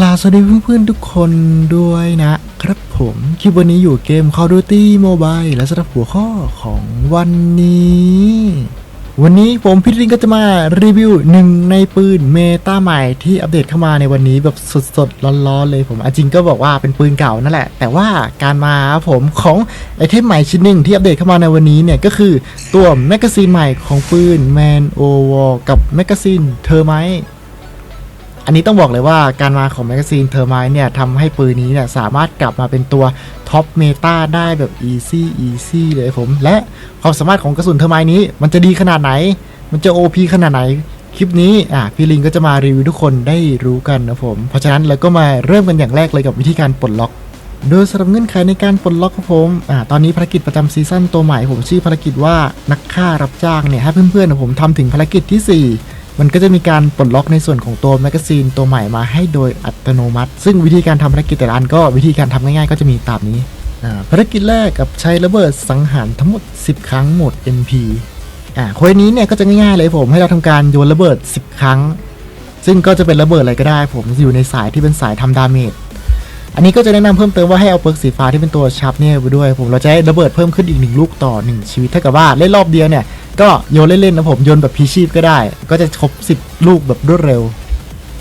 กราบสวัสดีเพื่อนๆทุกคนด้วยนะครับผม คลิปวันนี้อยู่เกม Call of Duty Mobile และสำหรับหัวข้อของวันนี้ วันนี้ผมพิรินก็จะมารีวิวหนึ่งในปืนเมตาใหม่ที่อัปเดตเข้ามาในวันนี้แบบสดๆ ร้อนๆเลยผมอจริงก็บอกว่าเป็นปืนเก่านั่นแหละ แต่ว่าการมาผมของไอเทมใหม่ชิ้นหนึ่งที่อัปเดตเข้ามาในวันนี้เนี่ยก็คือตัวแมกกาซีนใหม่ของปืน Man o w a r กับแมกกาซีนเทอร์ไม อันนี้ต้องบอกเลยว่าการมาของแมกกาซีนเทอร์ไมเนี่ยทำให้ปืนนี้เนี่ยสามารถกลับมาเป็นตัวท็อปเมตาได้แบบอีซี่อีซี่เลยผม และความสามารถของกระสุนเทอร์ไมนี้ มันจะดีขนาดไหน มันจะ OP ขนาดไหนคลิปนี้อะพี่ลิงก็จะมารีวิวทุกคนได้รู้กันนะผม เพราะฉะนั้นเราก็มาเริ่มกันอย่างแรกเลยกับวิธีการปลดล็อก โดยสำหรับเงื่อนไขในการปลดล็อกครับผมอ่าตอนนี้ภารกิจประจำซีซั่นตัวใหม่ผมชื่อภารกิจว่านักฆ่ารับจ้างเนี่ยให้เพื่อนๆผมทำถึงภารกิจที่ 4 มันก็จะมีการปลดล็อกในส่วนของตัวแมกกาซีนตัวใหม่มาให้โดยอัตโนมัติ ซึ่งวิธีการทำภารกิจแต่ละอันก็วิธีการทำง่ายๆ ก็จะมีตามนี้ภารกิจแรกกับใช้ระเบิดสังหารทั้งหมด 10 ครั้งหมด MP อ่าควยนี้เนี่ยก็จะง่ายๆเลยผมให้เราทำการโยนระเบิด 10 ครั้ง ซึ่งก็จะเป็นระเบิดอะไรก็ได้ ผมอยู่ในสายที่เป็นสายทำดาเมจ อันนี้ก็จะแนะนำเพิ่มเติมว่าให้เอาเปิร์กสีฟ้าที่เป็นตัวชับเนี่ยไปด้วยผมเราจะให้ระเบิดเพิ่มขึ้นอีกหนึ่งลูกต่อหนึ่งชีวิตถ้ากับว่าเล่นรอบเดียวเนี่ยก็โยนเล่นๆนะผมโยนแบบพีชีพก็ได้ ก็จะครบ 10 ลูกแบบรวดเร็ว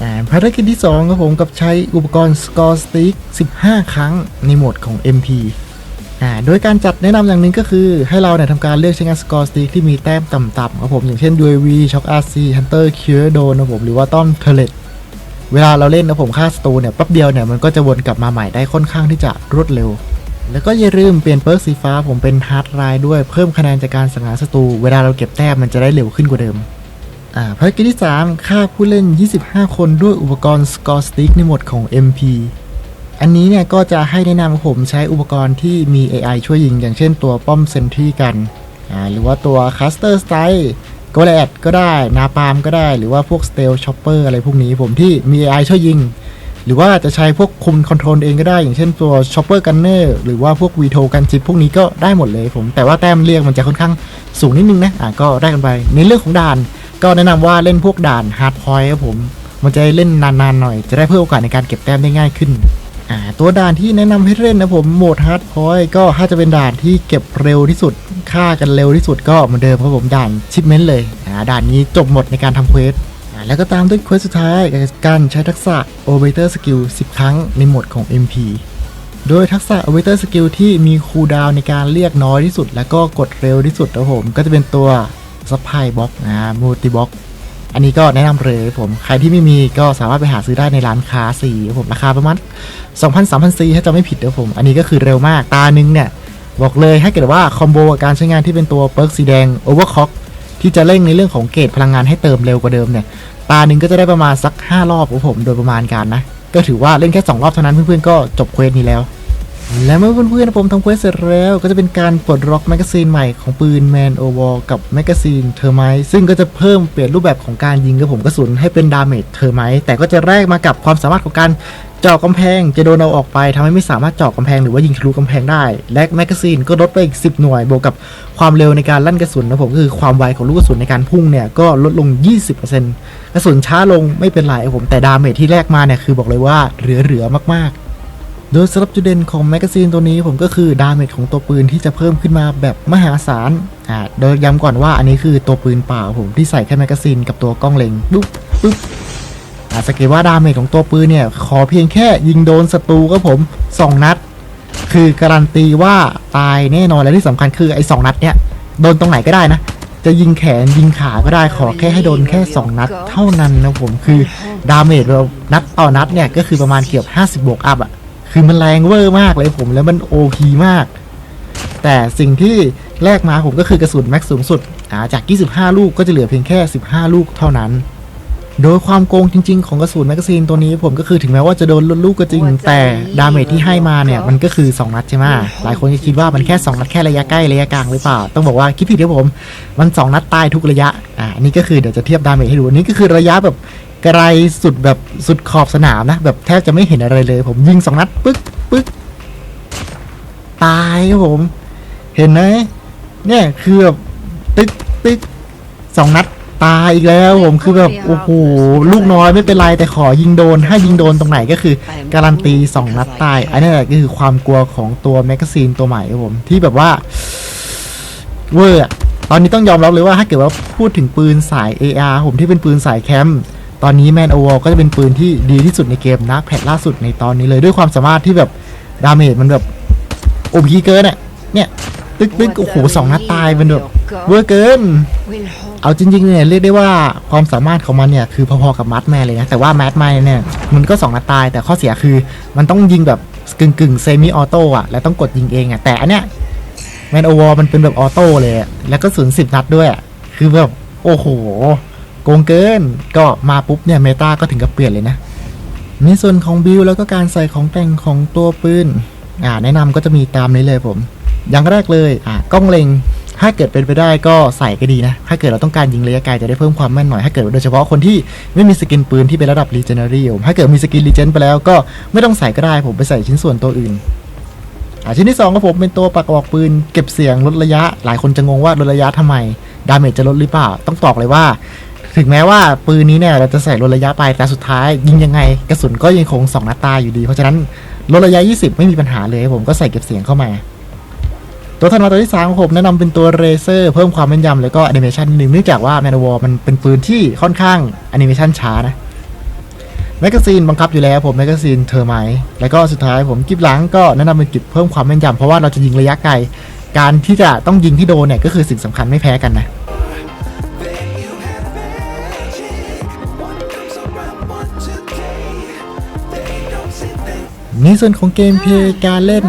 อ่าภารกิจที่2ครับผมกับใช้อุปกรณ์ Score Stick 15 ครั้งในโหมดของ MP อ่าโดยการจัดแนะนำอย่างหนึ่งก็คือ ให้เราเนี่ยทำการเลือกใช้งาน Score Stick ที่มีแต้มต่ำๆครับผมอย่างเช่น UAV Shock RC Hunter Cure Drone นะผมหรือว่าต้อม Turret เเวลาเราเล่นนะผมฆ่าศัตรูเนี่ยแป๊บเดียวเนี่ยมันก็จะวนกลับมาใหม่ได้ค่อนข้างที่จะรวดเร็ว แล้วก็อย่าลืมเปลี่ยนเปิร์กสีฟ้าผมเป็นฮาร์ดไลน์ด้วยเพิ่มคะแนนจากการสังหารศัตรูเวลาเราเก็บแต้มมันจะได้เร็วขึ้นกว่าเดิมอ่าภารกิจที่ 3 ฆ่าผู้เล่น 25 คนด้วยอุปกรณ์ Score Stick ในหมดของ MP อันนี้เนี่ยก็จะให้แนะนำผมใช้อุปกรณ์ที่มี AI ช่วยยิง อย่างเช่นตัวป้อมเซนทรีกันอ่าหรือว่าตัว Caster Strike ก็แลดก็ได้นาปาล์มก็ได้หรือว่าพวก Stealth Chopper อะไรพวกนี้ผมที่มี AI ช่วยยิง หรือว่าจะใช้พวกคุมคอนโทรลเองก็ได้ อย่างเช่นตัว Chopper Gunner หรือว่าพวก Veto กันจิบพวกนี้ก็ได้หมดเลยผม แต่ว่าแต้มเรียกมันจะค่อนข้างสูงนิดนึงนะอะก็ได้กันไป ในเรื่องของด่าน ก็แนะนำว่าเล่นพวกด่าน Hard Point ครับผม มันจะเล่นนานๆหน่อย จะได้เพิ่มโอกาสในการเก็บแต้มได้ง่ายขึ้น อ่าตัวด่านที่แนะนำให้เล่นนะผมโหมด Hard Point ก็ถ้าจะเป็นด่านที่เก็บเร็วที่สุดฆ่ากันเร็วที่สุดก็เหมือนเดิมครับผมด่านชิปเมนต์เลยอ่าด่านนี้จบหมดในการทำเควสแล้วก็ตามด้วยเควสสุดท้ายการใช้ทักษะ o v a t o r Skill 10 ครั้งในโหมดของ MP โดยทักษะ o v a t o r Skill ที่มีคูลดาวในการเรียกน้อยที่สุด แล้วก็กดเร็วที่สุดนะผม ก็จะเป็นตัว Supply Box นะ Multi Box อันนี้ก็แนะนำเลยผมใครที่ไม่มีก็สามารถไปหาซื้อได้ในร้านค้าสีผมราคาประมาณ2,000-3,000ซีถ้าจะไม่ผิดนะผม อันนี้ก็คือเร็วมากตานึงเนี่ยบอกเลยถ้เกิดว่าคอมโบกับการใช้งานที่เป็นตัวเปิร์กสีแดง Overclock ที่จะเร่งในเรื่องของเกรดพลังงานให้เติมเร็วกว่าเดิมเนี่ย ตาหนึ่งก็จะได้ประมาณสัก 5 รอบของผมโดยประมาณการนะ ก็ถือว่าเล่นแค่ 2 รอบเท่านั้นเพื่อนๆก็จบเควสนี้แล้ว และเมื่อเพื่อนๆผมทำเควสเสร็จแล้วก็จะเป็นการปลดล็อกแมกกาซีนใหม่ของปืน Man o w a r กับแมกกาซีนเทอร์ไมซึ่งก็จะเพิ่มเปลี่ยนรูปแบบของการยิงกระผมกระสุนให้เป็นดาเมจเทอร์ไมแต่ก็จะแลกมากับความสามารถของการเจาะกำแพงจะโดนเอาออกไปทำให้ไม่สามารถเจาะกำแพงหรือว่ายิงทะลุกำแพงได้ และแมกกาซีนก็ลดไปอีก 10 หน่วย บวกกับความเร็วในการลั่นกระสุนนะผมก็คือความไวของลูกกระสุนในการพุ่งเนี่ยก็ลดลง 20%กระสุนช้าลงไม่เป็นไรผมแต่ดาเมจที่แรกมาเนี่ยคือบอกเลยว่าเหลือๆมากๆ โดยสำหรับจุดเด่นของแมกกาซีนตัวนี้ผมก็คือดาเมจของตัวปืนที่จะเพิ่มขึ้นมาแบบมหาศาลอ่าโดยย้ำก่อนว่าอันนี้คือตัวปืนเปล่าผมที่ใส่แค่แมกกาซีนกับตัวกล้องเล็งปุ๊บปุ๊บอ่าสังเกตว่าดาเมจของตัวปืนเนี่ยขอเพียงแค่ยิงโดนศัตรูก็ผม 2 นัด คือการันตีว่าตายแน่นอนและที่สำคัญคือไอ้สนัดเนี่ยโดนตรงไหนก็ได้นะจะยิงแขนยิงขาก็ได้ขอแค่ให้โดนแค่ 2 นัด เท่านั้นนะผมคือดาเมจเรานัดต่อนัดเนี่ยก็คือประมาณเกือบ 50 บวกอัพอะ คือมันแรงเวอร์มากเลยผมแล้วมันโอพีมาก แต่สิ่งที่แลกมาผมก็คือกระสุนแม็กสูงสุดอ่าจาก 25 ลูกก็จะเหลือเพียงแค่ 15 ลูกเท่านั้น โดยความโกงจริง ๆ ของกระสุนแมกกาซีนตัวนี้ผมก็คือถึงแม้ว่าจะโดนลดลูกก็จริง แต่ดาเมจที่ให้มาเนี่ยมันก็คือ 2 นัดใช่ไหมหลายคนจะคิดว่ามันแค่ 2 นัดแค่ระยะใกล้ระยะกลางหรือเปล่า ต้องบอกว่าคิดผิดครับผม มัน 2 นัดตายทุกระยะ อ่านี่ก็คือเดี๋ยวจะเทียบดาเมจให้ดู อันนี้ก็คือระยะแบบ ไกลสุดแบบสุดขอบสนามนะ แบบแทบจะไม่เห็นอะไรเลย ผมยิง2นัดปึ๊กปึ๊กตายครับผม เห็นไหมเนี่ยคือแบบตึกตึกสองนัดตายอีกแล้วผมคือแบบโอ้โหลูกน้อยไม่เป็นไรแต่ขอยิงโดน ถ้ายิงโดนตรงไหนก็คือ การันตี2นัดตาย อันนี้แหละก็คือความกลัวของตัวแมกกาซีนตัวใหม่ครับผมที่แบบว่าเวอร์อะตอนนี้ต้องยอมรับเลยว่าถ้าเกิดว่าพูดถึงปืนสาย AR ผมที่เป็นปืนสายแคมป์ ตอนนี้แมนโอวก็จะเป็นปืนที่ดีที่สุดในเกมนะแพทล่าสุดในตอนนี้เลยด้วยความสามารถที่แบบดาเมจมันแบบโอพีเกินอะเนี่ยตึกตึกๆโอ้โหสองนัดตายมันแบบเวอร์เกิน เอาจริงๆเนี่ยเรียกได้ว่าความสามารถของมันเนี่ยคือพอๆกับมัดแมนเลยนะแต่ว่าแมดแมนเนี่ยมันก็สองนัดตาย แต่ข้อเสียคือมันต้องยิงแบบกึ่งกึ่งเซมิออโต้อะและต้องกดยิงเองอะแต่อันเนี้ยแมนโอวอมันเป็นแบบออโต้เลยอะแล้วก็ศูนย์สิบนัดด้วยอะคือแบบโอ้โห โกงเกิน ก็มาปุ๊บเนี่ยเมตาก็ถึงกับเปลี่ยนเลยนะ ในส่วนของบิลแล้วก็การใส่ของแต่งของตัวปืนอ่าแนะนำก็จะมีตามนี้เลยผม อย่างแรกเลยอ่ากล้องเล็งถ้าเกิดเป็นไปได้ก็ใส่ก็ดีนะ ถ้าเกิดเราต้องการยิงระยะไกลจะได้เพิ่มความแม่นหน่อย ถ้าเกิดโดยเฉพาะคนที่ไม่มีสกินปืนที่เป็นระดับ Legendary ผมถ้าเกิดมีสกิน Legend ไปแล้วก็ไม่ต้องใส่ก็ได้ผมไปใส่ชิ้นส่วนตัวอื่นอ่าชิ้นที่2ก็ผมเป็นตัวปากบอกปืนเก็บเสียงลดระยะ หลายคนจะงงว่าลดระยะทำไม ดาเมจจะลดหรือเปล่า ต้องตอบเลยว่า ถึงแม้ว่าปืนนี้เนี่ยเราจะใส่ลดระยะไปแต่สุดท้าย ยิงยังไงกระสุนก็ยังคง2นัดตายอยู่ดี เพราะฉะนั้นลดระยะ 20 ไม่มีปัญหาเลยผมก็ใส่เก็บเสียงเข้ามา ตัวถัดมาตัวที่3ของผมแนะนำเป็นตัวเรเซอร์เพิ่มความแม่นยำแล้วก็แอนิเมชันหนึ่งเนื่องจากว่าแมนวอมันเป็นปืนที่ค่อนข้างแอนิเมชันช้านะแมกกาซีนบังคับอยู่แล้วผมแมกกาซีนเทอร์ไมแล้วก็สุดท้ายผมกิบหลังก็แนะนำเป็นกิบเพิ่มความแม่นยำเพราะว่าเราจะยิงระยะไกล การที่จะต้องยิงที่โดนเนี่ยก็คือสิ่งสำคัญไม่แพ้กันนะ ในส่วนของเกมเพลย์การเล่น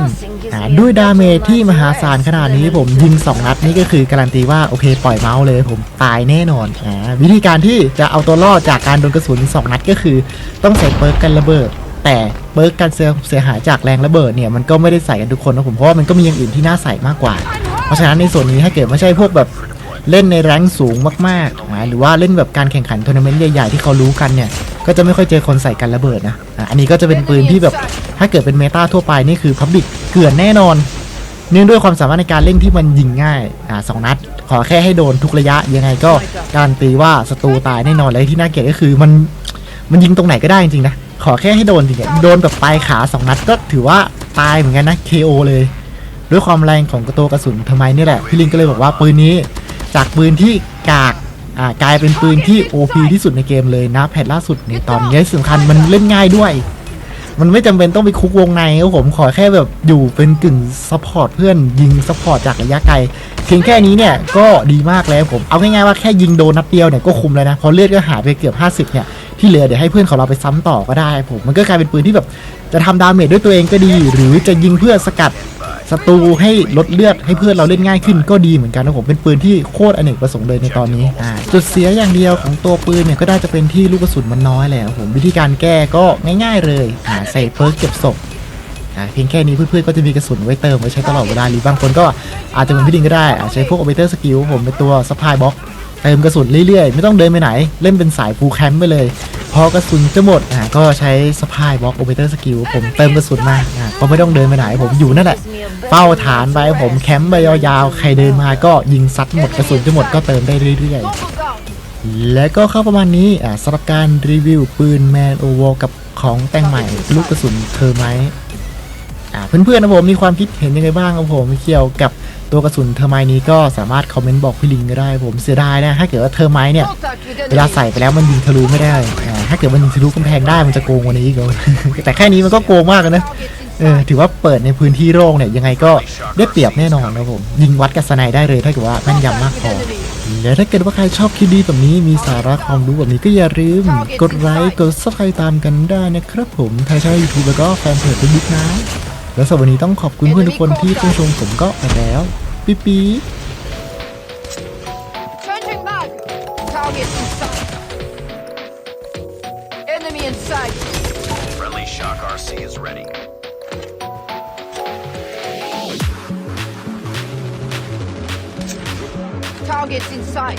ด้วยดาเมจที่มหาศาลขนาดนี้ผมยิง 2 นัดนี่ก็คือการันตีว่าโอเคปล่อยเมาส์เลยผมตายแน่นอนอ่าวิธีการที่จะเอาตัวรอดจากการโดนกระสุน 2 นัดก็คือ ต้องใส่เปิร์กกันระเบิด แต่เปิร์กกันเสียเสียหายจากแรงระเบิดเนี่ยมันก็ไม่ได้ใส่กันทุกคนนะผมเพราะว่ามันก็มีอย่างอื่นที่น่าใส่มากกว่า เพราะฉะนั้นในส่วนนี้ถ้าเกิดไม่ใช่พวกแบบ เล่นในแรงสูงมากๆนะหรือว่าเล่นแบบการแข่งขันทัวร์นาเมนต์ใหญ่ๆที่เขารู้กันเนี่ย ก็จะไม่ค่อยเจอคนใส่กันระเบิดนะอะอันนี้ก็จะเป็นปืนที่แบบถ้าเกิดเป็นเมตาทั่วไปนี่คือพับบิกเกือนแน่นอน เนื่องด้วยความสามารถในการเล่นที่มันยิงง่ายอ่าสองนัด ขอแค่ให้โดนทุกระยะยังไงก็การนตีว่าศัตรูตายแน่นอนและที่น่าเกลียดก็คือมันมันยิงตรงไหนก็ได้จริงๆนะขอแค่ให้โดนจริงๆโดนแบบปลายขาสองนัดก็ถือว่าตายเหมือนกันนะ KO เลย ด้วยความแรงของกระตัวกระสุนทำไมนี่แหละพี่ลิงก็เลยบอกว่าปืนนี้ จากปืนที่กากอ่ากลายเป็นปืนที่ OP ที่สุดในเกมเลยนะแพทล่าสุดในตอนนี้สำคัญมันเล่นง่ายด้วย มันไม่จำเป็นต้องไปคุกวงในครับผมขอแค่แบบอยู่เป็นกึ่งซัพพอร์ตเพื่อนยิงซัพพอร์ตจากระยะไกลเพียงแค่นี้เนี่ยก็ดีมากแล้วผมเอาง่ายๆว่าแค่ยิงโดนนัดเดียวเนี่ยก็คุมแล้วนะพอเลือดก็หายไปเกือบ 50 เนี่ยที่เหลือเดี๋ยวให้เพื่อนของเราไปซ้ำต่อก็ได้ผมมันก็กลายเป็นปืนที่แบบจะทำดาเมจด้วยตัวเองก็ดี หรือจะยิงเพื่อสกัด ศัตรูให้ลดเลือดให้เพื่อนเราเล่นง่ายขึ้นก็ดีเหมือนกันนะผมเป็นปืนที่โคตรอเนกประสงค์เลยในตอนนี้อ่าจุดเสียอย่างเดียวของตัวปืนเนี่ยก็ได้จะเป็นที่ลูกกระสุนมันน้อยแหละผมวิธีการแก้ก็ง่าย ๆ เลยอ่าใส่เปิร์กเก็บศพเพียงแค่นี้เพื่อนๆก็จะมีกระสุนไว้เติมไว้ใช้ตลอดเวลาหรือบางคนก็อาจจะเหมือนพี่ดิงก็ได้อาจใช้พวก operator skill ผมเป็นตัว supply box เติมกระสุนเรื่อยๆ ไม่ต้องเดินไปไหน เล่นเป็นสายฟูลแคมป์ไปเลย อกระสุนจะหมดอะก็ใช้สปายบล็อกโอเปเตอร์สกิลผมเติมกระสุนมาอะก็ไม่ต้องเดินไปไหนผมอยู่นั่นแหละเฝ้าฐานไปผมแคมป์ไปยาวๆใครเดินมาก็ยิงซัดหมดกระสุนจะหมดก็เติมได้เรื่อยๆ และก็เข้าประมาณนี้อะสำหรับการรีวิวปืนแมนโอวกับของแต่งใหม่ลูกกระสุนเทอร์ไม อ่าเพื่อนๆนะผมมีความคิดเห็นยังไงบ้างครับผมเกี่ยวกับตัวกระสุนเทอร์ไมนี้ก็สามารถคอมเมนต์บอกพี่ลิงก็ได้ผมเสียดายนะถ้าเกิดว่าเทอร์ไมเนี่ยเวลาใส่ไปแล้วมันยิงทะลุไม่ได้อ่าถ้าเกิดมันยิงทะลุกำแพงได้มันจะโกงกว่านี้อีกเลยแต่แค่นี้มันก็โกงมากนะเออถือว่าเปิดในพื้นที่โล่งเนี่ยยังไงก็ได้เปรียบแน่นอนนะผมยิงวัดกับสไนได้เลยถ้าเกิดว่าแม่นยำมากพอและถ้าเกิดว่าใครชอบคลิปดีแบบนี้มีสาระความรู้แบบนี้ก็อย่าลืมกดไลค์กดซับสไครต์ตามกันได้นะครับผมทางช่องยูทูบแล้วก็แฟนเพจเฟซบุ๊กนะ แล้วสำหรับวันนี้ต้องขอบคุณเพื่อนทุกคนที่เข้าชมผมก็ไปแล้วปิ๊ปปี้ Changing mag! Target in sight! Enemy in sight! Friendly Shock RC is ready. Targets in sight!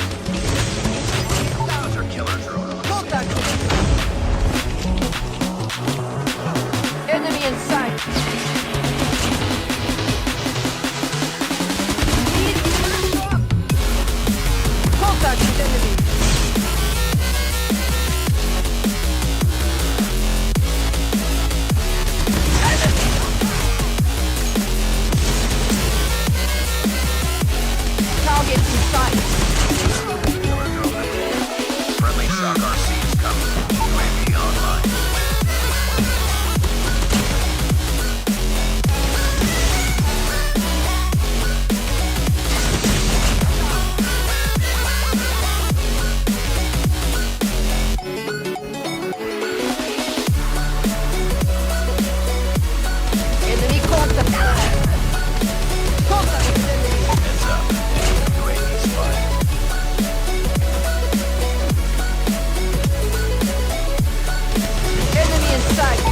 Enemy